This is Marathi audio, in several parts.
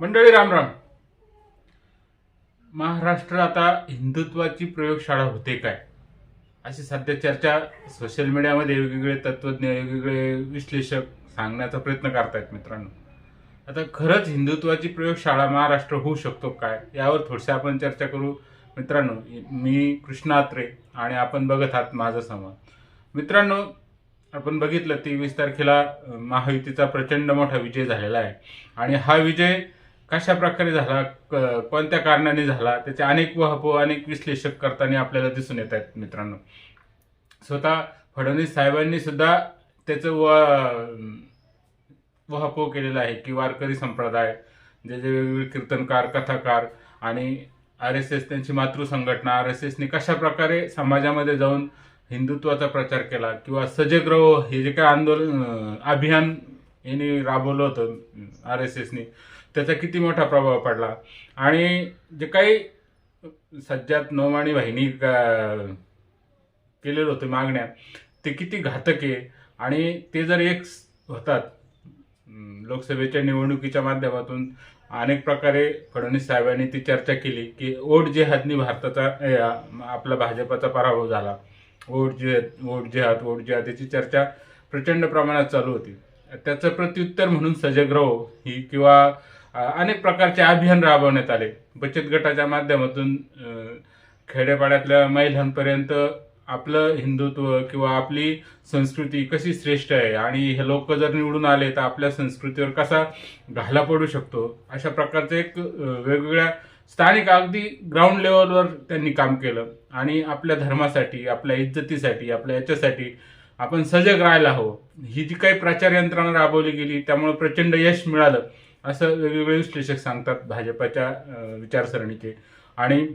मंडळी रामराम महाराष्ट्र आता हिंदुत्वाची प्रयोगशाळा होते काय? अशी सध्या चर्चा सोशल मीडियामध्ये वेगवेगळे तत्वज्ञ वेगवेगळे विश्लेषक सांगण्याचा प्रयत्न करतायत मित्रांनो. आता खरंच हिंदुत्वाची प्रयोगशाळा महाराष्ट्र होऊ शकतो काय? यावर थोडशा आपण चर्चा करू. मित्रांनो मी कृष्णात्रे आणि आपण बघत आहात माझा समाज मित्रांनो आपण बघितलं तेवीस तारखेला महायुतीचा प्रचंड मोठा विजय झालेला आहे. आणि हा विजय कशा प्रकारे झाला क- कोणत्या कारणाने झाला त्याचे अनेक वहपो अनेक विश्लेषक करताना आपल्याला दिसून येत आहेत मित्रांनो. स्वतः फडणवीस साहेबांनी सुद्धा त्याचं व वहपो केलेला आहे की वारकरी संप्रदाय जे जे वेगवेगळे कीर्तनकार कथाकार आणि आर एस एस त्यांची मातृसंघटना आर एस एसने कशा प्रकारे समाजामध्ये जाऊन हिंदुत्वाचा प्रचार केला किंवा सजग्रह हे जे काय आंदोलन अभियान यांनी राबवलं होतं आर एस एसने त्याचा किती मोठा प्रभाव पडला. आणि जे काही सज्जात नोमाणी वाहिनी केलेलं होतं मागण्या ते किती घातक आहे. आणि ते जर एक होतात लोकसभेच्या निवडणुकीच्या माध्यमातून अनेक प्रकारे फडणवीस साहेबांनी ती चर्चा केली की ओट जेहादनी भारताचा आपला भाजपाचा पराभव झाला. ओट जेहाद ओट जेहाद ओट जेहाद याची चर्चा प्रचंड प्रमाणात चालू होती. त्याचं प्रत्युत्तर म्हणून सजग्रह ही किंवा अनेक प्रकारचे अभियान राबवण्यात आले. बचत गटाच्या माध्यमातून खेड्यापाड्यातल्या महिलांपर्यंत आपलं हिंदुत्व किंवा आपली संस्कृती कशी श्रेष्ठ आहे आणि हे लोक जर निवडून आले तर आपल्या संस्कृतीवर कसा घाला पडू शकतो? अशा प्रकारचं एक वेगवेगळ्या स्थानिक अगदी ग्राउंड लेवलवर त्यांनी काम केलं. आणि आपल्या धर्मासाठी आपल्या इज्जतीसाठी आपल्या याच्यासाठी आपण सजग राहायला हवं. ही जी काही प्रचार यंत्रणा राबवली गेली त्यामुळे प्रचंड यश मिळालं असं वेगवेगळे विश्लेषक सांगतात भाजपाच्या विचारसरणीचे. आणि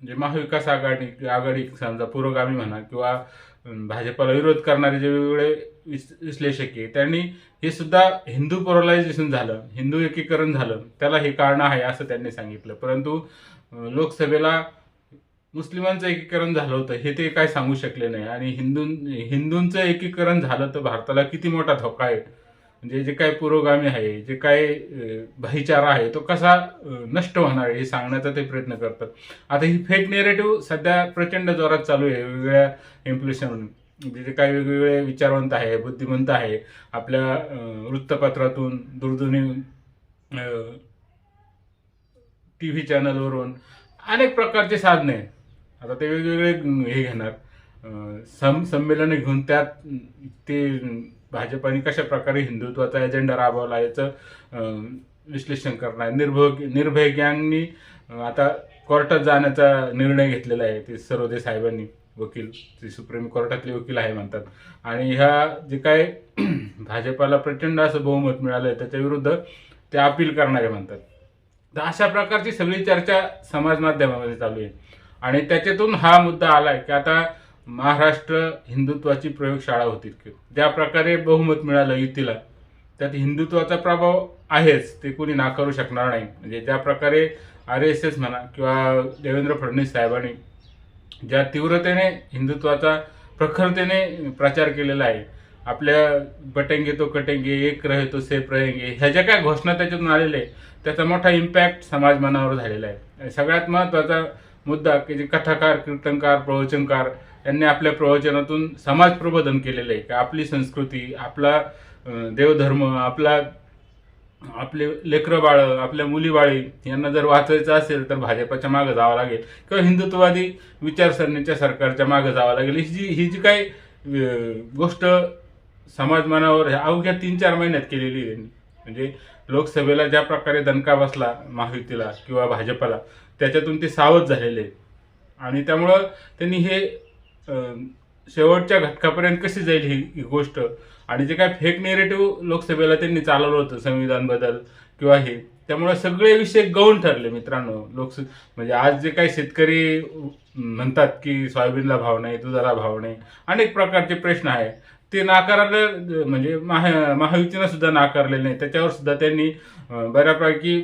जे महाविकास आघाडी आघाडी समजा पुरोगामी म्हणा किंवा भाजपाला विरोध करणारे जे वेगवेगळे विस- विश्लेषक आहे त्यांनी हे सुद्धा हिंदू पोरलायझेशन झालं हिंदू एकीकरण झालं त्याला हे कारण आहे असं त्यांनी सांगितलं. परंतु लोकसभेला मुस्लिमांचं एकीकरण झालं होतं हे ते काय सांगू शकले नाही. आणि हिंदू हिंदूंचं एकीकरण झालं तर भारताला किती मोठा धोका आहे? म्हणजे जे काय पुरोगामी आहे जे काय भाईचारा आहे तो कसा नष्ट होणार आहे हे सांगण्याचा ते प्रयत्न करतात. आता ही फेक नेरेटिव्ह सध्या प्रचंड जोरात चालू आहे वेगवेगळ्या इम्प्लेशन म्हणजे जे काही वेगवेगळे विचारवंत आहे बुद्धिमंत आहे आपल्या वृत्तपत्रातून दूरध्वनी टी व्ही चॅनलवरून अनेक प्रकारचे साधने आहेत. आता ते वेगवेगळे हे घेणार. सम संमेलनं घेऊन त्यात ते भाजपाने कशा प्रकारे हिंदुत्वाचा एजेंडा राबवला याचं विश्लेषण करणार. निर्भय निर्भय गँगनी आता कोर्टात जाण्याचा निर्णय घेतलेला आहे ते सरोदे साहेबांनी वकील ते सुप्रीम कोर्टातले वकील आहे म्हणतात. आणि ह्या जे काय भाजपाला प्रचंड असं बहुमत मिळालं आहे त्याच्याविरुद्ध ते अपील करणारे म्हणतात. तर अशा प्रकारची सगळी चर्चा समाज माध्यमामध्ये चालू आहे. आणि त्याच्यातून हा मुद्दा आलाय की आता महाराष्ट्र हिंदुत्वाची प्रयोगशाळा होती. ज्या प्रकारे बहुमत मिळालं युतीला. त्यात हिंदुत्वाचा प्रभाव आहेच ते कोणी नाकारू शकणार नाही. म्हणजे ज्या प्रकारे आर एस एस म्हणा किंवा देवेंद्र फडणवीस साहेबांनी ज्या तीव्रतेने हिंदुत्वाचा प्रखरतेने प्रचार केलेला आहे आपल्या बटेंगे तो कटेंगे एक रहे तो सेफ रहेंगे ह्या ज्या काय घोषणा त्याच्यातून आलेल्या आहे त्याचा मोठा इम्पॅक्ट समाज मनावर झालेला आहे. सगळ्यात महत्त्वाचा मुद्दा की जे कथाकार कीर्तनकार प्रवचनकार यांनी आपल्या प्रवचनातून समाज प्रबोधन केलेलं आहे. की आपली संस्कृती आपला देवधर्म आपला आपले लेकरं बाळं आपल्या मुली बाळी यांना जर वाचायचं असेल तर भाजपाच्या मागं जावं लागेल. किंवा हिंदुत्ववादी विचारसरणीच्या सरकारच्या मागं जावं लागेल. ही जी ही जी काही गोष्ट समाज मनावर ह्या अवघ्या तीन चार महिन्यात केलेली आहे म्हणजे लोकसभेला ज्या प्रकारे दणका बसला महायुतीला किंवा भाजपला त्याच्यातून ते सावध झालेले. आणि त्यामुळं त्यांनी हे शेवटच्या घटकापर्यंत कशी जाईल ही ही गोष्ट आणि जे काय फेक नेरेटिव्ह लोकसभेला त्यांनी चालवलं होतं संविधान बदल किंवा हे त्यामुळे सगळे विषय गौण ठरले मित्रांनो. लोकस म्हणजे आज जे काही शेतकरी म्हणतात की सोयाबीनला भाव नाही दुधाला भाव नाही अनेक प्रकारचे प्रश्न आहे. ते नाकारले म्हणजे महा महायुतीनं सुद्धा नाकारलेलं नाही. त्याच्यावर सुद्धा त्यांनी बऱ्यापैकी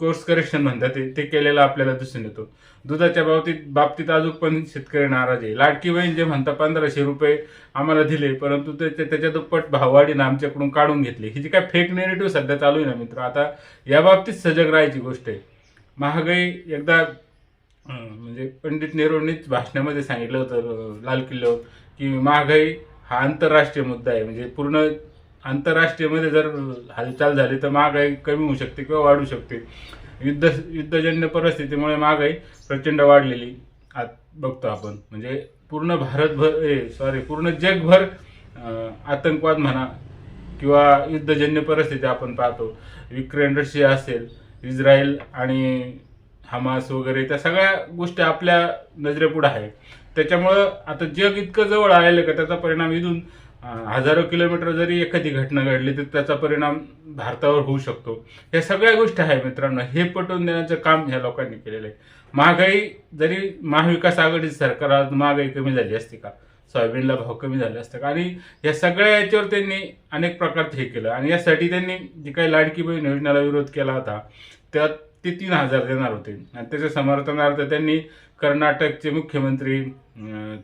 कोर्स करेक्शन म्हणतात ते. ते केलेलं आपल्याला दिसून येतो. दुधाच्या बाबतीत बाबतीत अजून पण शेतकरी नाराज आहे. लाडकी बहीण जे म्हणतात पंधराशे रुपये आम्हाला दिले परंतु ते त्याच्या दुप्पट भाववाढीनं आमच्याकडून काढून घेतले. ही जी काय फेक नेरेटिव्ह सध्या चालू आहे ना मित्र आता या बाबतीत सजग राहायची गोष्ट आहे. महागाई एकदा म्हणजे पंडित नेहरूंनीच भाषणामध्ये सांगितलं होतं लाल किल्ल्यावर की महागाई हा आंतरराष्ट्रीय मुद्दा आहे. म्हणजे पूर्ण आंतरराष्ट्रीयमध्ये जर हालचाल झाली तर महागाई कमी होऊ शकते किंवा वाढू शकते. युद्ध युद्धजन्य परिस्थितीमुळे महागाई प्रचंड वाढलेली आत बघतो आपण. म्हणजे पूर्ण भारतभर सॉरी पूर्ण जगभर आतंकवाद म्हणा किंवा युद्धजन्य परिस्थिती आपण पाहतो. युक्रेन रशिया असेल इस्रायल आणि हमास वगैरे त्या सगळ्या गोष्टी आपल्या नजरेपुढे आहेत. त्याच्यामुळं आता जग इतकं जवळ आलेलं का त्याचा परिणाम इथून हजारो किलोमीटर जरी एखादी घटना घडली तर त्याचा परिणाम भारतावर होऊ शकतो. या सगळ्या गोष्टी आहे मित्रांनो हे पटवून देण्याचं काम ह्या लोकांनी केलेलं आहे. महागाई जरी महाविकास आघाडी सरकार आज महागाई कमी झाली असती का? सोयाबीनला भाव कमी झाले असते का? आणि या सगळ्या याच्यावर त्यांनी अनेक प्रकारचे हे केलं. आणि यासाठी त्यांनी जी काही लाडकी बहीण योजनेला विरोध केला होता त्यात ते तीन हजार देणार होते. आणि त्याच्या समर्थनार्थ त्यांनी कर्नाटकचे मुख्यमंत्री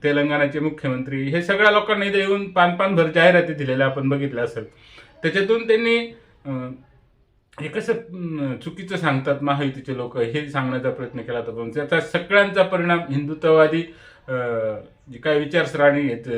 तेलंगणाचे मुख्यमंत्री हे सगळ्या लोकांना इथे येऊन पान पान भर जाहिराती दिलेल्या आपण बघितलं असेल. त्याच्यातून त्यांनी हे कसं चुकीचं सांगतात महायुतीचे लोक हे सांगण्याचा प्रयत्न केला होता पण त्याचा सगळ्यांचा परिणाम हिंदुत्ववादी जी काय विचारसरणी आहेत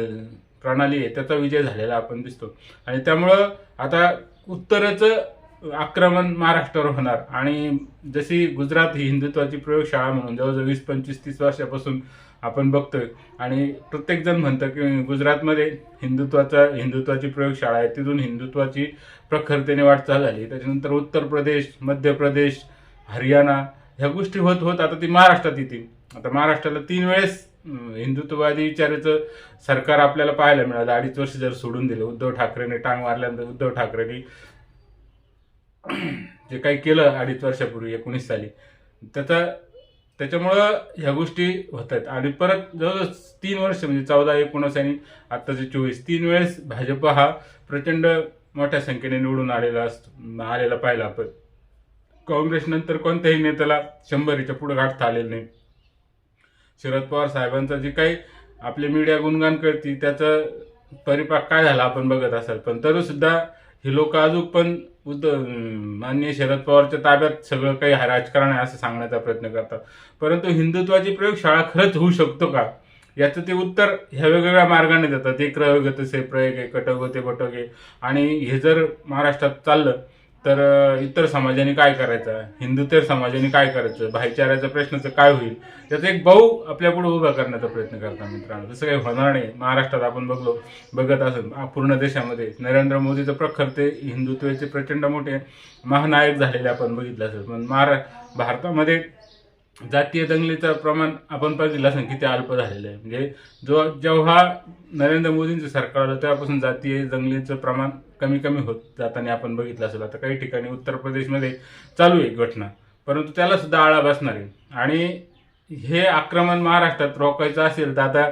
प्रणाली आहे त्याचा विजय झालेला आपण दिसतो. आणि त्यामुळं आता उत्तरेचं आक्रमण महाराष्ट्रावर होणार. आणि जशी गुजरात ही हिंदुत्वाची प्रयोगशाळा म्हणून जवळजवळ वीस पंचवीस तीस वर्षापासून आपण बघतोय. आणि प्रत्येकजण म्हणतं की गुजरातमध्ये हिंदुत्वाचा हिंदुत्वाची प्रयोगशाळा आहे. तिथून हिंदुत्वाची प्रखरतेने वाटचाल झाली. त्याच्यानंतर उत्तर प्रदेश मध्य प्रदेश हरियाणा ह्या गोष्टी होत होत आता ती महाराष्ट्रात येतील. आता महाराष्ट्राला तीन वेळेस हिंदुत्ववादी विचाराचं सरकार आपल्याला पाहायला मिळालं. अडीच वर्ष जर सोडून दिलं. उद्धव ठाकरेने टांग मारल्यानंतर उद्धव ठाकरेंनी जे काही केलं अडीच वर्षापूर्वी एकोणीस साली त्याचा त्याच्यामुळं ह्या गोष्टी होत आहेत आणि परत जवळजवळ तीन वर्ष म्हणजे चौदा एकोणीस आणि आत्ताचे चोवीस तीन वेळेस भाजप हा प्रचंड मोठ्या संख्येने निवडून आलेला असतो आलेला पाहिला. आपण काँग्रेसनंतर कोणत्याही नेत्याला शंभरीच्या पुढे गाठता आलेलं नाही. शरद पवार साहेबांचा जे काही आपले मीडिया गुणगान करते त्याचा परिपाक काय झाला आपण बघत असाल. पण तरी सुद्धा हे लोक अजून पण उद्ध माननीय शरद पवारच्या ताब्यात सगळं काही राजकारण आहे असं सांगण्याचा प्रयत्न करतात. परंतु हिंदुत्वाची प्रयोगशाळा खरंच होऊ शकतो का? याचं ते उत्तर ह्या वेगवेगळ्या मार्गाने देतात. एक तसे प्रयोग आहे कटोगते बटोगे आणि हे जर महाराष्ट्रात चाललं तर इतर समाजाने काय करायचं? हिंदुत्व समाजाने काय करायचं? भाईचाराच्या प्रश्नाचं काय होईल? त्याचा एक भाऊ आपल्या पुढे उभा करण्याचा प्रयत्न करता मित्रांनो. तसं काही होणार नाही. महाराष्ट्रात आपण बघलो बघत असेल पूर्ण देशामध्ये नरेंद्र मोदीचं प्रखर ते हिंदुत्वाचे प्रचंड मोठे महानायक झालेले आपण बघितलं असेल. पण महारा भारतामध्ये जातीय दंगलीचं प्रमाण आपण बघितलं असेल किती अल्प झालेलं आहे. म्हणजे जो जेव्हा नरेंद्र मोदींचं सरकार आलं तेव्हापासून जातीय दंगलीचं प्रमाण कमी कमी होत जाताना आपण बघितलं असेल. आता काही ठिकाणी उत्तर प्रदेशमध्ये चालू आहे घटना परंतु त्याला सुद्धा आळा बसणार आहे. आणि हे आक्रमण महाराष्ट्रात रोखायचं असेल तर आता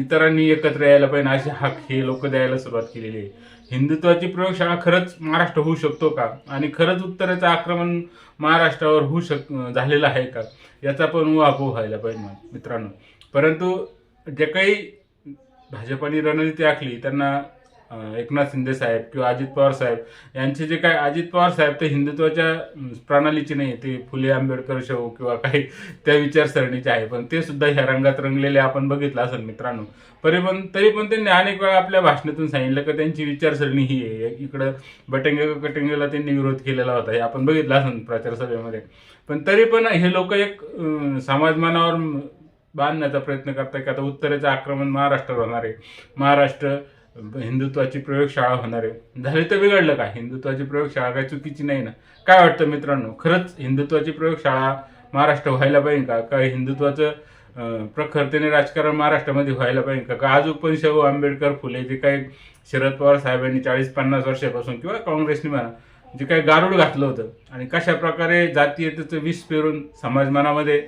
इतरांनी एकत्र यायला पाहिजे असे हक हे लोक द्यायला सुरुवात केलेली आहे. हिंदुत्वाची प्रयोगशाळा खरंच महाराष्ट्र होऊ शकतो का? आणि खरंच उत्तरेचं आक्रमण महाराष्ट्रावर होऊ शक झालेलं आहे का? याचा पण उहापोह व्हायला पाहिजे मित्रांनो. परंतु जे काही भाजपाने रणनीती आखली त्यांना एकनाथ शिंदे साहेब किंवा अजित पवार साहेब यांचे जे काय अजित पवार साहेब ते हिंदुत्वाच्या प्रणालीची प्रणालीचे नाही ते फुले आंबेडकर शो किंवा काही त्या विचारसरणीचे आहे. पण ते सुद्धा ह्या रंगात रंगलेले आपण बघितलं असेल मित्रांनो. तरी पण तरी पण त्यांनी अनेक वेळा आपल्या भाषणातून सांगितलं की त्यांची विचारसरणी ही आहे. इकडं बटंगे कटंगेला त्यांनी विरोध केलेला होता हे आपण बघितलं असेल प्रचारसभेमध्ये. पण तरी पण हे लोक एक समाजमानावर बांधण्याचा प्रयत्न करतात की आता उत्तरेचं आक्रमण महाराष्ट्रावर होणार आहे. महाराष्ट्र हिंदुत्वाची प्रयोगशाळा होणार आहे. झाले तर बिघडलं का हिंदुत्वाची प्रयोगशाळा काही चुकीची नाही ना? काय वाटतं मित्रांनो? खरंच हिंदुत्वाची प्रयोगशाळा महाराष्ट्र व्हायला पाहिजे का? काय हिंदुत्वाचं प्रखरतेने राजकारण महाराष्ट्रामध्ये व्हायला पाहिजे का? का अजून पण शाहू आंबेडकर फुले जे काही शरद पवार साहेबांनी चाळीस पन्नास वर्षापासून किंवा काँग्रेसने म्हणा जे काही गारुड घातलं होतं आणि कशा प्रकारे जातीयतेचं विष पेरून समाजमानामध्ये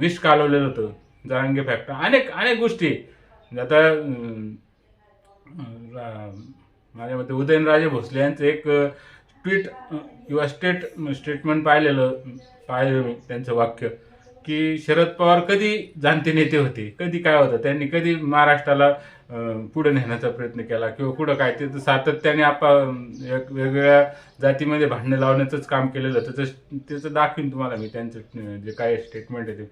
विष कालवलेलं होतं. जरांगे फॅक्टर. अनेक अनेक गोष्टी. आता माझ्या मते उदयनराजे भोसले यांचं एक ट्विट किंवा स्टेट स्टेटमेंट पाहिलेलं पाहिलं त्यांचं वाक्य. की शरद पवार कधी जाणते नेते होते? कधी काय होतं? त्यांनी कधी महाराष्ट्राला पुढे नेण्याचा प्रयत्न केला किंवा कुठं काय? ते तर सातत्याने आपण एक वेगवेगळ्या जातीमध्ये भांडणं लावण्याचंच काम केलेलं त्याचं त्याचं दाखवीन तुम्हाला मी त्यांचं जे काय स्टेटमेंट आहे ते.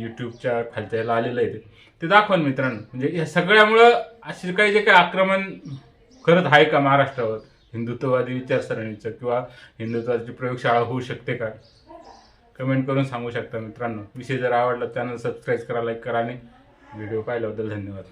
यूट्यूबच्या खालच्या याला आलेलं आहे ते. ते मित्रांनो. म्हणजे या सगळ्यामुळं असे काही जे काही आक्रमण करत आहे का महाराष्ट्रावर? हिंदुत्ववादी विचारसरणीचं किंवा हिंदुत्वाची प्रयोगशाळा होऊ शकते का? कमेंट करून सांगू शकता मित्रांनो. विषय जर आवडला त्यानं सबस्क्राईब करा लाईक करा आणि व्हिडिओ पाहिल्याबद्दल धन्यवाद.